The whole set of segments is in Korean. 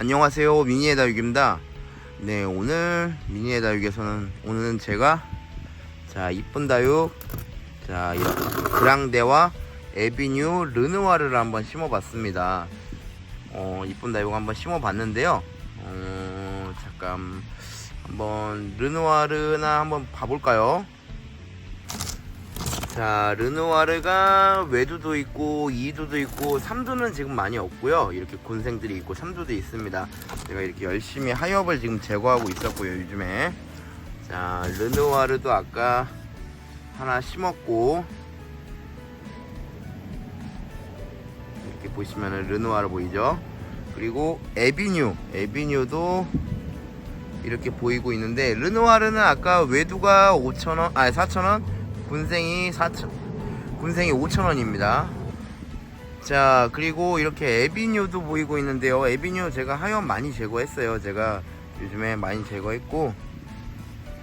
안녕하세요. 미니의 다육입니다. 네 오늘 미니의 다육에서는 오늘은 제가 자 이쁜 다육 자 그랑데와 에비뉴 르누아르를 한번 심어봤습니다. 어 이쁜 다육 한번 심어봤는데요. 어 잠깐 한번 르누아르나 한번 봐볼까요 자 르누아르가 외두도 있고 이두도 있고 삼두는 지금 많이 없고요. 이렇게 곤생들이 있고 삼두도 있습니다. 제가 이렇게 열심히 하엽을 지금 제거하고 있었고요 요즘에. 자 르누아르도 아까 하나 심었고 이렇게 보시면은 르누아르 보이죠? 그리고 에비뉴 에비뉴도 이렇게 보이고 있는데 르누아르는 아까 외두가 5천원 아니 4천원 군생이 4천 군생이 5천원입니다. 자 그리고 이렇게 에비뉴도 보이고 있는데요. 에비뉴 제가 하염 많이 제거했어요. 제가 요즘에 많이 제거했고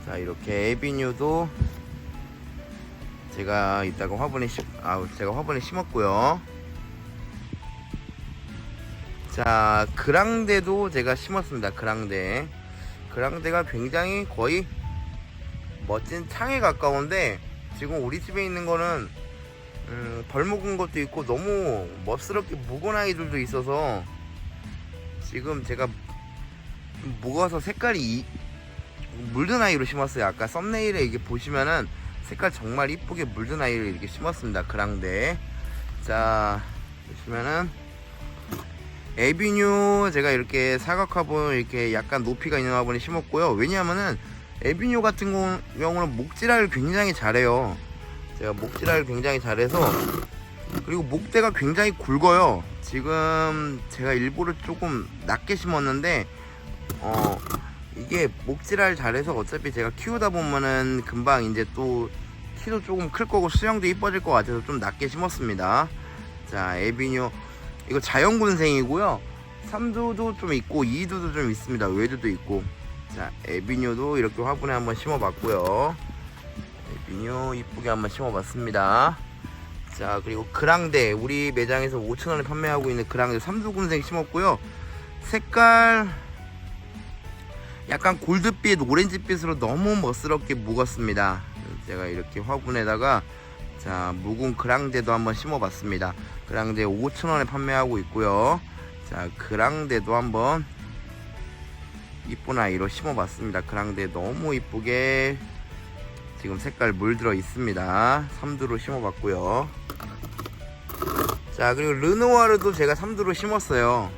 자 이렇게 에비뉴도 제가 이따가 화분에 심, 아 제가 화분에 심었고요. 자 그랑데도 제가 심었습니다. 그랑데 그랑데가 굉장히 거의 멋진 창에 가까운데 지금 우리 집에 있는 거는 음, 덜 묵은 것도 있고 너무 멋스럽게 묵은 아이들도 있어서 지금 제가 좀 묵어서 색깔이 이- 물든 아이로 심었어요. 아까 썸네일에 이게 보시면은 색깔 정말 이쁘게 물든 아이를 이렇게 심었습니다. 그랑데. 자 보시면은 에비뉴 제가 이렇게 사각 화분 이렇게 약간 높이가 있는 화분에 심었고요. 왜냐하면은 에비뉴 같은 거- 경우는 목질을 굉장히 잘해요 제가 목질을 굉장히 잘해서 그리고 목대가 굉장히 굵어요 지금 제가 일부러 조금 낮게 심었는데 어 이게 목질을 잘해서 어차피 제가 키우다 보면은 금방 이제 또 키도 조금 클 거고 수영도 이뻐질 것 같아서 좀 낮게 심었습니다 자 에비뉴 이거 자연군생이고요. 삼두도 좀 있고 이두도 좀 있습니다. 외두도 있고. 자, 에비뉴도 이렇게 화분에 한번 심어봤고요. 에비뉴 이쁘게 한번 심어봤습니다. 자, 그리고 그랑데 우리 매장에서 5,000원에 판매하고 있는 그랑데 삼두군생 심었고요. 색깔 약간 골드빛, 오렌지빛으로 너무 멋스럽게 묵었습니다. 제가 이렇게 화분에다가 자 묵은 그랑데도 한번 심어봤습니다 그랑데 5천원에 판매하고 있고요 자 그랑데도 한번 이쁜 아이로 심어봤습니다. 그랑데 너무 이쁘게 지금 색깔 물들어 있습니다. 삼두로 심어봤고요. 자 그리고 르누아르도 제가 삼두로 심었어요.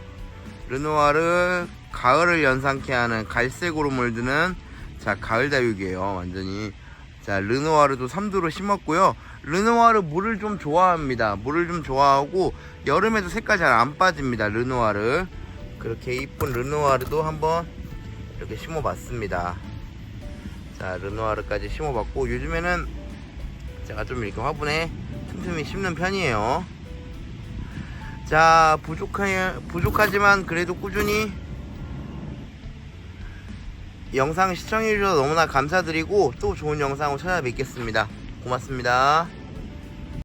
르누아르 가을을 연상케 하는 갈색으로 물드는 자 가을 다육이에요 완전히. 자 르누아르도 삼두로 심었고요. 르누아르 물을 좀 좋아합니다. 물을 좀 좋아하고 여름에도 색깔 잘 안 빠집니다 르누아르. 그렇게 이쁜 르누아르도 한번 이렇게 심어봤습니다 자 르누아르까지 심어봤고 요즘에는 제가 좀 이렇게 화분에 틈틈이 심는 편이에요 자 부족하, 부족하지만 그래도 꾸준히 영상 시청해주셔서 너무나 감사드리고 또 좋은 영상으로 찾아뵙겠습니다. 고맙습니다.